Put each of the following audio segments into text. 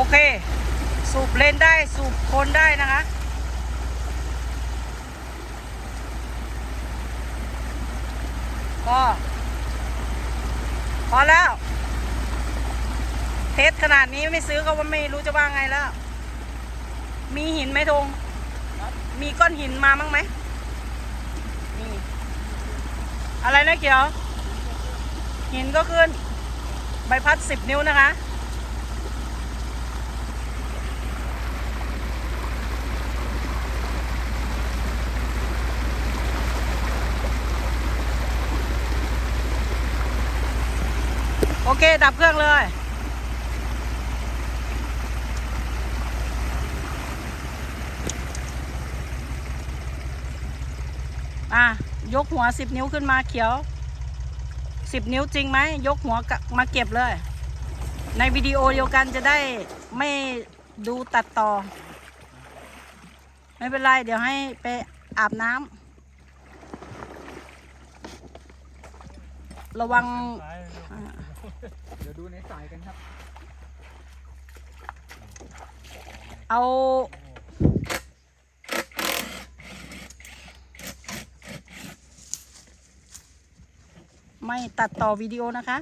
อเค สูบเลนได้สูบคนได้นะคะก็พอแล้ว เทสขนาดนี้ไม่ซื้อก็ว่าไม่รู้จะว่าไงแล้ว มีหินไหมธงมีก้อนหินมามั้งไหมมีอะไรนะเกียว หินก็ขึ้น ใบพัดสิบนิ้วนะคะ โอเค ดับเครื่องเลย อะ ยกหัวสิบนิ้วขึ้นมาเขียวสิบนิ้วจริงไหม ยกหัวมาเก็บเลย ในวิดีโอเดียวกันจะได้ไม่ดูตัดต่อ ไม่เป็นไร เดี๋ยวให้ไปอาบน้ำระวังอ เดี๋ยวดูในสายกันครับ เอา ไม่ตัดต่อวิดีโอนะคะ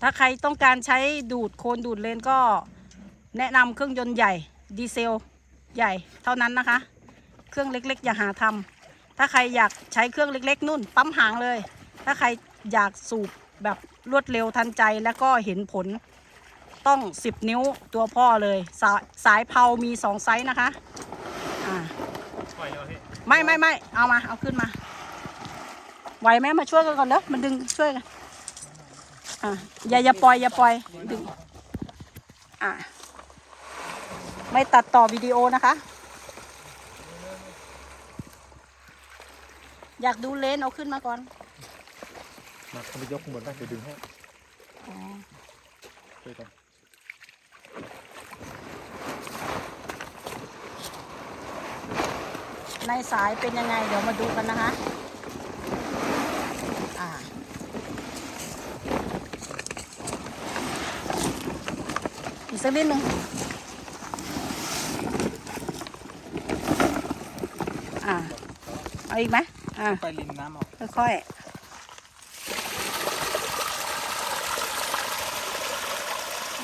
ถ้าใครต้องการใช้ดูดโคนดูดเลนก็แนะนำเครื่องยนต์ใหญ่ ดีเซล ใหญ่เท่านั้นนะคะ เครื่องเล็กๆ อย่าหาทำถ้าใครอยากใช้เครื่องเล็กๆ นุ่น ปั๊มหางเลย ถ้าใครอยากสูบ แบบรวดเร็วทันใจแล้วก็เห็นผลต้อง 10 นิ้วตัวพ่อเลยสายสายเผามี 2 ไซส์นะคะอ่าไม่ไม่ไม่เอามาเอาขึ้นมา ไหวไหมมาช่วยกันก่อนเด้อมันดึงช่วยกันอ่าอย่าอย่าปล่อยอย่าปล่อยดึงอ่าไม่ตัดต่อวิดีโอนะคะ อยากดูเลนเอาขึ้นมาก่อน มาเขาไปยกข้างบนได้เดี๋ยวดึงให้อ๋อช่วยกันในสายเป็นยังไงเดี๋ยวมาดูกันนะคะอ่าอีกสักนิดหนึ่งอ่าเอาอีกไหมอ่าไปริมน้ำออกค่อยๆอืม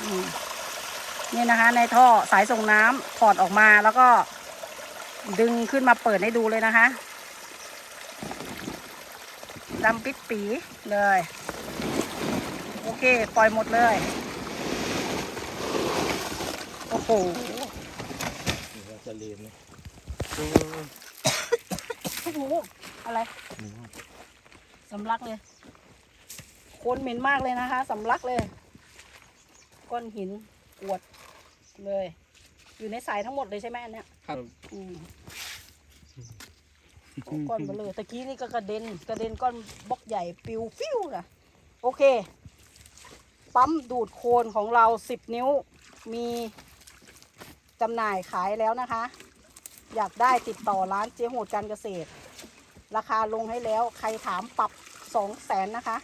นี่นะคะ ในท่อสายส่งน้ำถอดออกมาแล้วก็ดึงขึ้นมาเปิดให้ดูเลยนะคะดำปิดปีเลย โอเค ปล่อยหมดเลย โอ้โหนี่เราจะเลนนะโอ้โหอะไรสำลักเลยโคนเหม็นมากเลยนะคะสำลักเลย ก้อนหินกวดเลย อยู่ในสายทั้งหมดเลยใช่ไหมอันเนี้ยครับ อืมโอ้ก้อนเบลอตะกี้นี่ก็กระเด็นกระเด็นก้อนบล็อกใหญ่ปิวฟิวนะโอเค ปั๊มดูดโคนของเราสิบนิ้ว มีจำหน่ายขายแล้วนะคะ อยากได้ติดต่อร้านเจ๊โหดการเกษตร ราคาลงให้แล้วใครถามปรับสองแสนนะคะ